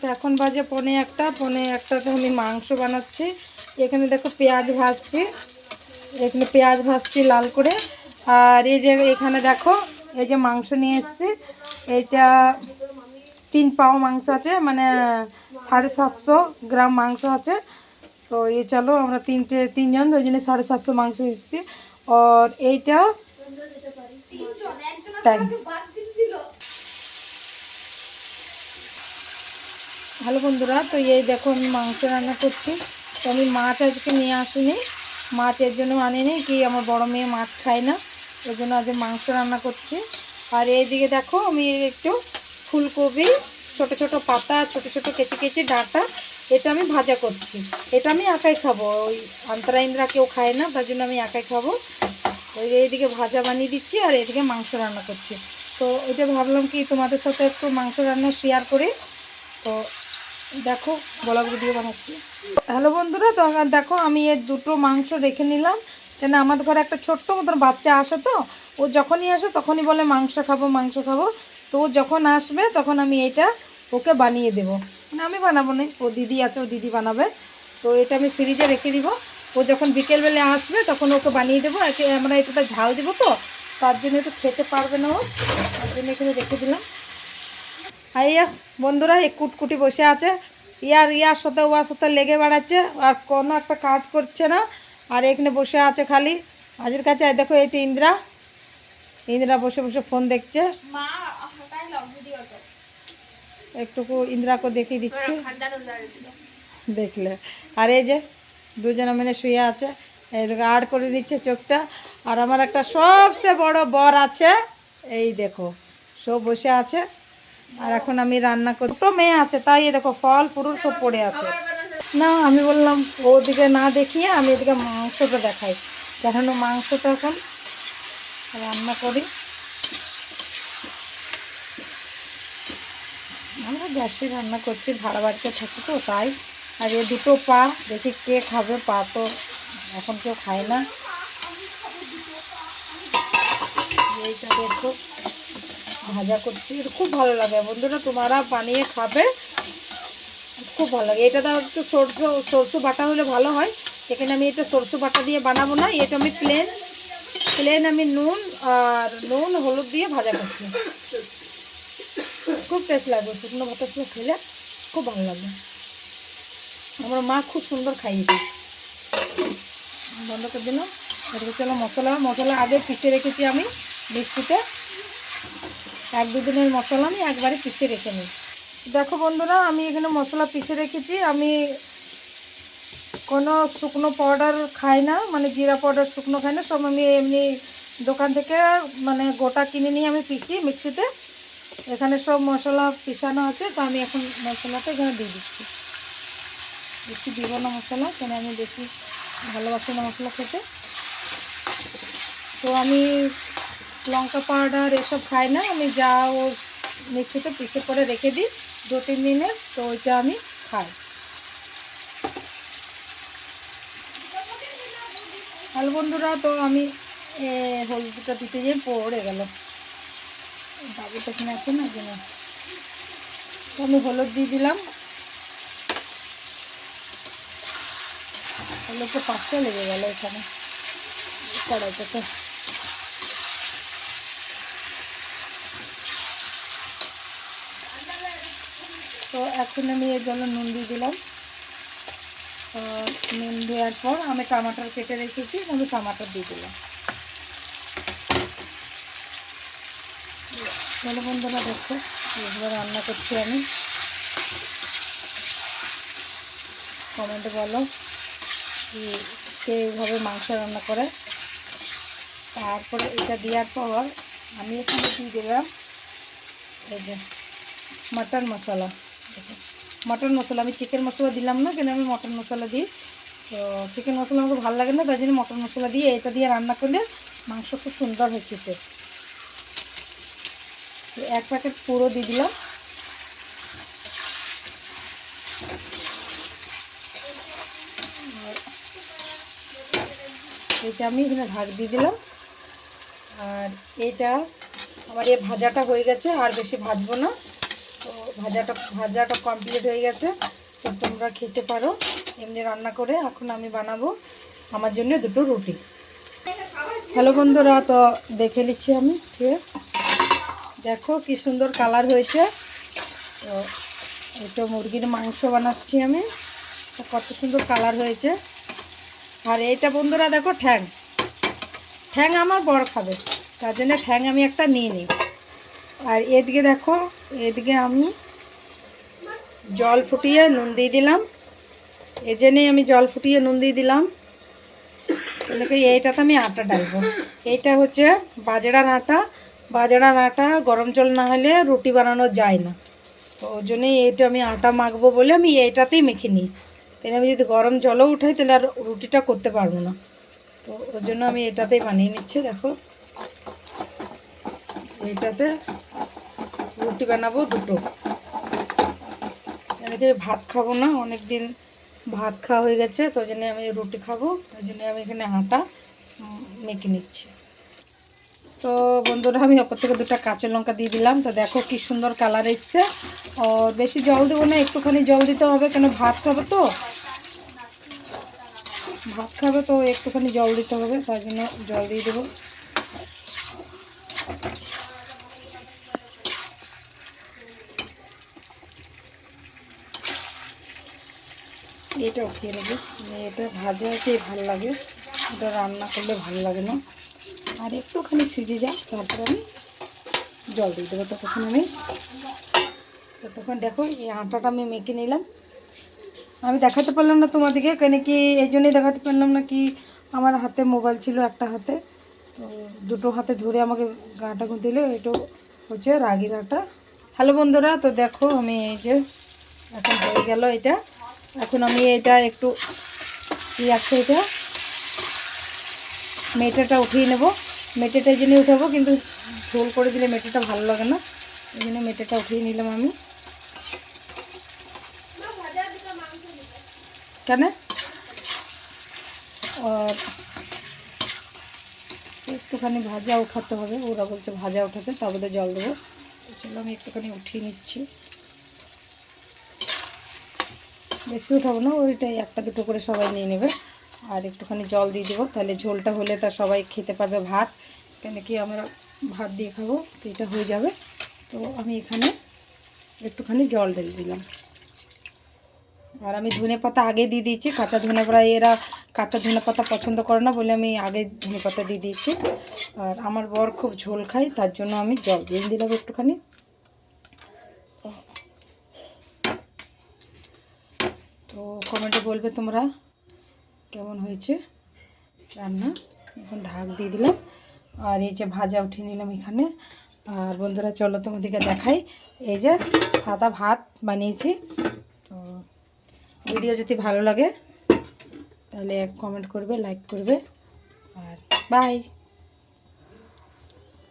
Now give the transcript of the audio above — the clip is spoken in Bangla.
তো এখন বাজে পনে একটা পনে একটাতে আমি মাংস বানাচ্ছি। এখানে দেখো পেঁয়াজ ভাজছি। এখানে পেঁয়াজ ভাজছি লাল করে। আর এই যে এখানে দেখো এই যে মাংস নিয়ে এসছি। এইটা তিন পাও মাংস আছে মানে সাড়ে সাতশো গ্রাম মাংস আছে। তো এই চলো আমরা তিনটে তিনজন ওই জন্য সাড়ে সাতশো মাংস এসেছি। আর এইটা টাইম ভালো বন্ধুরা, তো এই দেখো আমি মাংস রান্না করছি। তো আমি মাছ আজকে নিয়ে আসিনি। মাছ এর জন্য আনিনি, কি আমার বড় মেয়ে মাছ খায় না, ওই জন্য আজকে মাংস রান্না করছি। আর এইদিকে দেখো আমি একটু ফুলকপি, ছোট ছোট পাতা, ছোট ছোট কেচি কেচি ডাঁটা, এটা আমি ভাজা করছি। এটা আমি একাই খাব, ওই আন্তরা ইন্দ্রা কেউ খায় না, তার জন্য আমি একাই খাব। ওই এইদিকে ভাজা বানিয়ে দিচ্ছি আর এদিকে মাংস রান্না করছি। তো এটা ভাবলাম কি তোমাদের সাথে একটু মাংস রান্না শেয়ার করে। তো দেখো, ব্লগ ভিডিও বানাচ্ছি। হ্যালো বন্ধুরা, তো দেখো, আমি এর দুটো মাংস রেখে নিলাম। কেন আমাদের ঘরে একটা ছোট্ট মতন বাচ্চা আসে তো, ও যখনই আসে তখনই বলে, মাংস খাব মাংস খাব। তো ও যখন আসবে তখন আমি এটা ওকে বানিয়ে দেবো। মানে আমি বানাবো না, ও দিদি আছে, ও দিদি বানাবে। তো এটা আমি ফ্রিজে রেখে দিব। ও যখন বিকেলবেলা আসবে তখন ওকে বানিয়ে দেবো। একে আমরা এটাতে ঝাল দিব তো, তার জন্য একটু খেতে পারবে না ও, তার জন্য এখানে রেখে দিলাম। আইয়া বন্ধুরা এই কুটকুটি বসে আছে। ইয়ার ইয়ার সাথে ওয়ার সাথে লেগে বেড়াচ্ছে আর কোনো একটা কাজ করছে না। আর এখানে বসে আছে খালি। আজের কাছে দেখো এটি ইন্দ্রা। ইন্দ্রা বসে বসে ফোন দেখছে। একটুকু ইন্দ্রাকে দেখিয়ে দিচ্ছি। দেখলে। আর এই যে দুজনে মিলে শুয়ে আছে। এদিকে আড় করে দিচ্ছে চোখটা। আর আমার একটা সবচেয়ে বড় বর আছে। এই দেখো সব বসে আছে। আর এখন আমি রান্না করি দুটো মেয়ে আছে, তাই দেখো ফল পুরো সব পড়ে আছে। না, আমি বললাম, ওদিকে না দেখিয়ে আমি এদিকে মাংসটা দেখাই। দেখানো মাংসটা এখন রান্না করি। আমরা গ্যাসে রান্না করছি, ভাড়া বাড়িতে থাকি তো, তাই। আর এ দুটো পা, দেখি কে খাবে, পা তো এখন কেউ খায় না। এইটা দেখো। ভাজা করছি। এটা খুব ভালো লাগে বন্ধুরা, তোমরা বানিয়ে খাবে। খুব ভালো লাগে। এটা তো একটু সরষে সরষে বাটা হলে ভালো হয়। এখানে আমি এটা সরষে বাটা দিয়ে বানাবো না, এটা আমি প্লেন প্লেন আমি নুন আর নুন, হলুদ দিয়ে ভাজা করছি। খুব টেস্ট লাগবে শুকনো ভাতের সাথে খেলে। খুব ভালো লাগবে। আমার মা খুব সুন্দর খাইয়ে দেয়। বন্ধ করে চলো মশলা মশলা আগে পিষে রেখেছি আমি মিক্সিতে। এক দুদিনের মশলা আমি একবারে পিষে রেখে নিই। দেখো বন্ধুরা, আমি এখানে মশলা পিষে রেখেছি। আমি কোনো শুকনো পাউডার খাই না মানে জিরা পাউডার শুকনো খাই না, সব আমি এমনি দোকান থেকে মানে গোটা কিনে নিয়ে আমি পিষি মিক্সিতে। এখানে সব মশলা পিষানো আছে, তো আমি এখন মশলাটা এখানে দিয়ে দিচ্ছি। বেশি দিব না মশলা, কেন আমি বেশি ভালোবাসি না মশলা খেতে। তো আমি লঙ্কা পাউডার এসব খাই না, আমি যা ও মিক্সিতে পিষে করে রেখে দিই, দু তিন দিনের তো ওইটা আমি খাই। হ্যালো বন্ধুরা, তো আমি হলুদটা দিতে যেয়ে পড়ে গেল। বাবু তো এখানে আছে না জন্য তো আমি হলুদ দিয়ে দিলাম। হলুদটা পাশে লেগে গেল এখানে, কড়াইটাতে। তো এখন আমি এর জন্য নুন দিয়ে দিলাম। নুন দেওয়ার পর আমি টমাটোর কেটে রেখেছি, আমি টমাটোর দিয়ে দিলাম। চলো বন্ধুরা দেখো এগুলো রান্না করছি আমি। কমেন্টে বলো কে এইভাবে মাংস রান্না করে। তারপরে এটা দেওয়ার পর আমি এখানে দিয়ে দিলাম এই যে মটন মশলা। মটন মশলা, আমি চিকেন মশলা দিলাম না, কেন আমি মটন মশলা দিই? তো চিকেন মশলা আমাকে ভালো লাগে না, তাই জন্য মটন মশলা দিয়ে এটা দিয়ে রান্না করলে মাংস খুব সুন্দর হয় খেতে। এক প্যাকেট পুরো দিয়ে দিলাম। এটা আমি এখানে ভাগ দিয়ে দিলাম। আর এটা, আমার এই ভাজাটা হয়ে গেছে, আর বেশি ভাজবো না। তো ভাজাটা ভাজাটা কমপ্লিট হয়ে গেছে। তো তোমরা খেতে পারো। এমনি রান্না করে এখন আমি বানাবো আমার জন্য দুটো রুটি। হ্যালো বন্ধুরা, তো দেখে নিচ্ছি আমি ঠিক দেখো কি সুন্দর কালার হয়েছে। তো এটা মুরগির মাংস বানাচ্ছি আমি। কত সুন্দর কালার হয়েছে। আর এইটা বন্ধুরা দেখো ঠ্যাং। ঠ্যাং আমার বড় খাবে। তার জন্য ঠ্যাং আমি একটা নিয়ে নিই। আর এদিকে দেখো, এদিকে আমি জল ফুটিয়ে নুন দিয়ে দিলাম। এই জন্যেই আমি জল ফুটিয়ে নুন দিয়ে দিলাম। দেখো এইটাতে আমি আটা ডালবো। এইটা হচ্ছে বাজড়ার আটা। বাজড়ার আটা গরম জল না হলে রুটি বানানো যায় না। তো ওই জন্যই এইটা আমি আটা মাখবো বলে আমি এইটাতেই মেখে নিই। তাহলে আমি যদি গরম জলও উঠাই, তাহলে আর রুটিটা করতে পারব না। তো ওই জন্য আমি এটাতেই বানিয়ে নিচ্ছি, দেখো। এইটাতে রুটি বানাবো দুটো। এনেকে ভাত খাব না অনেক দিন ভাত খাওয়া হয়ে গেছে, তো জন্য আমি রুটি খাব, তাই জন্য আমি এখানে আটা মেখে নিচ্ছি। তো বন্ধুরা, আমি ওপর থেকে দুটো কাঁচা লঙ্কা দিয়ে দিলাম, তো দেখো কি সুন্দর কালার এসছে। আর বেশি জল দেবো না, একটুখানি জল দিতে হবে, কেন ভাত খাবে তো? ভাত খাবে তো, একটুখানি জল দিতে হবে তার জন্য জল দিয়ে দেবো। এটা উঠিয়ে নেব। মানে এটা ভাজাতে ভালো লাগে। এটা রান্না করলে ভালো লাগে না। আর একটুখানি সিজে যাক, তারপর আমি জল দিয়ে দেবো, ততক্ষণ আমি ততক্ষণ দেখো, এই আটাটা আমি মেখে নিলাম। আমি দেখাতে পারলাম না তোমাদেরকে, কেন কি এই জন্যই দেখাতে পারলাম না কি আমার হাতে মোবাইল ছিল একটা হাতে। তো দুটো হাতে ধরে আমাকে গাঁটা গুঁতে দিল এটা হচ্ছে রাগির আটা। হ্যালো বন্ধুরা, তো দেখো আমি এই যে এখন হয়ে গেল এটা। এখন আমি এটা একটু কি আছে এটা? মেটেটা উঠিয়ে নেব। মেটেটা জন্য উঠাবো, কিন্তু ঝোল করে দিলে মেটেটা ভালো লাগে না। এই জন্য মেটেটা উঠিয়ে নিলাম আমি। কেন? আর একটুখানি ভাজা উঠাতে হবে। ওরা বলছে ভাজা উঠাতে তারপরে জল দেবো। চলো আমি একটুখানি উঠিয়ে নিচ্ছি। বেশি উঠাবো না, ওইটাই একটা দুটো করে সবাই নিয়ে নেবে। আর একটুখানি জল দিয়ে দেবো, তাহলে ঝোলটা হলে তা সবাই খেতে পারবে ভাত। কেন কি আমরা ভাত দিয়ে খাব, তো এটা হয়ে যাবে। তো আমি এখানে একটুখানি জল ঢেলে দিলাম। আর আমি ধনে পাতা আগে দিয়ে দিয়েছি, কাঁচা ধনে পাতা, এরা কাঁচা ধনে পাতা পছন্দ করে না বলে আমি আগে ধনে পাতা দিয়ে দিয়েছি। আর আমার বর খুব ঝোল খায়, তার জন্য আমি জল দিয়ে দিলাম একটুখানি। তো কমেন্টে বলবে তোমরা কেমন হয়েছে রান্না। এখন ঢাক দিয়ে দিলাম। আর এই যে ভাজা উঠিয়ে নিলাম এখানে। আর বন্ধুরা, চলো তোমাদেরকে দেখাই। এই যে সাদা ভাত বানিয়েছি। তো ভিডিও যদি ভালো লাগে, তাহলে কমেন্ট করবে, লাইক করবে। আর বাই।